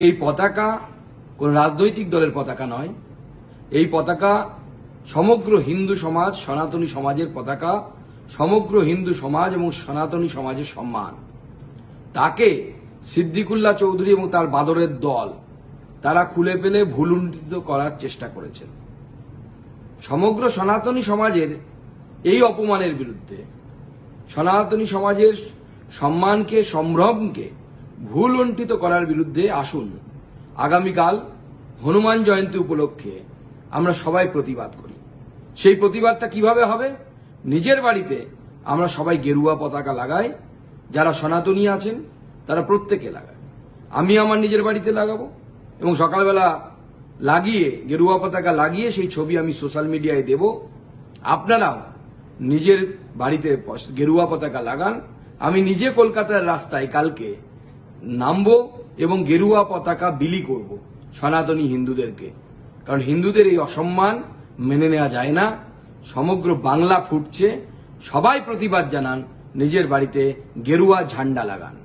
এই পতাকা কোন রাজনৈতিক দলের পতাকা নয়। এই পতাকা সমগ্র হিন্দু সমাজ, সনাতনী সমাজের পতাকা, সমগ্র হিন্দু সমাজ এবং সনাতনী সমাজের সম্মান। তাকে সিদ্দিকুল্লাহ চৌধুরী এবং তার বাদরের দল, তারা খুলে পেলে ভুলুণ্ঠিত করার চেষ্টা করেছেন। সমগ্র সনাতনী সমাজের এই অপমানের বিরুদ্ধে, সনাতনী সমাজের সম্মানকে, সম্ভ্রমকে ভুল লুণ্ঠিত করার বিরুদ্ধে আসুন। আগামীকাল হনুমান জয়ন্তী উপলক্ষে আমরা সবাই প্রতিবাদ করি। সেই প্রতিবাদটা কীভাবে হবে? নিজের বাড়িতে আমরা সবাই গেরুয়া পতাকা লাগাই। যারা সনাতনী আছেন, তারা প্রত্যেকে লাগায়। আমি আমার নিজের বাড়িতে লাগাবো এবং সকালবেলা লাগিয়ে, গেরুয়া পতাকা লাগিয়ে সেই ছবি আমি সোশ্যাল মিডিয়ায় দেব। আপনারাও নিজের বাড়িতে গেরুয়া পতাকা লাগান। আমি নিজে কলকাতার রাস্তায় কালকে নামবো এবং গেরুয়া পতাকা বিলি করব সনাতনী হিন্দুদেরকে। কারণ হিন্দুদের এই অসম্মান মেনে নেওয়া যায় না। সমগ্র বাংলা ফুটছে। সবাই প্রতিবাদ জানান, নিজের বাড়িতে গেরুয়া ঝান্ডা লাগান।